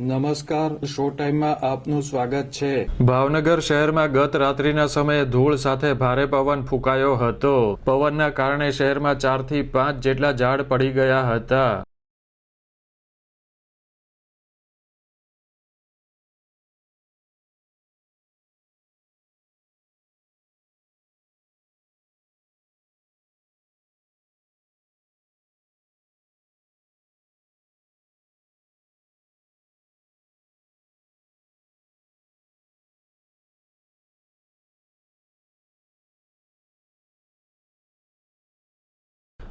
નમસ્કાર, શો ટાઈમમાં આપનું સ્વાગત છે. ભાવનગર શહેરમાં ગત રાત્રિના સમયે ધૂળ સાથે ભારે પવન ફૂંકાયો હતો. પવનના કારણે શહેરમાં ચારથી પાંચ જેટલા ઝાડ પડી ગયા હતા.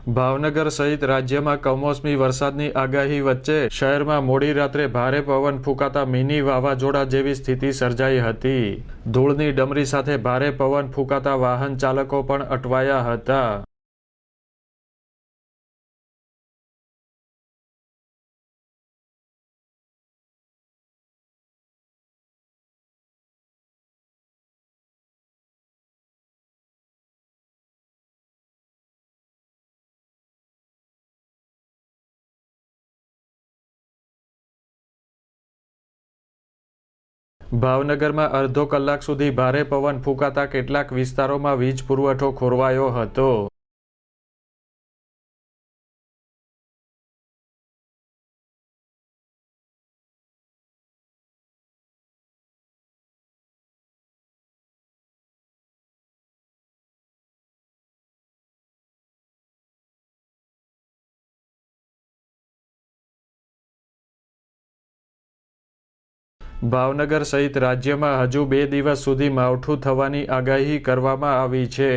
ભાવનગર સહિત રાજ્યમાં કમોસમી વરસાદની આગાહી વચ્ચે શહેરમાં મોડી રાત્રે ભારે પવન ફૂંકાતા મિની વાવાઝોડા જેવી સ્થિતિ સર્જાઈ હતી. ધૂળની ડમરી સાથે ભારે પવન ફૂંકાતા વાહન ચાલકો પણ અટવાયા હતા. ભાવનગરમાં અડધો કલાક સુધી ભારે પવન ફૂંકાતા કેટલાક વિસ્તારોમાં વીજ પુરવઠો ખોરવાયો હતો. ભાવનગર સહિત રાજ્યમાં હજુ બે દિવસ સુધી માવઠું થવાની આગાહી કરવામાં આવી છે.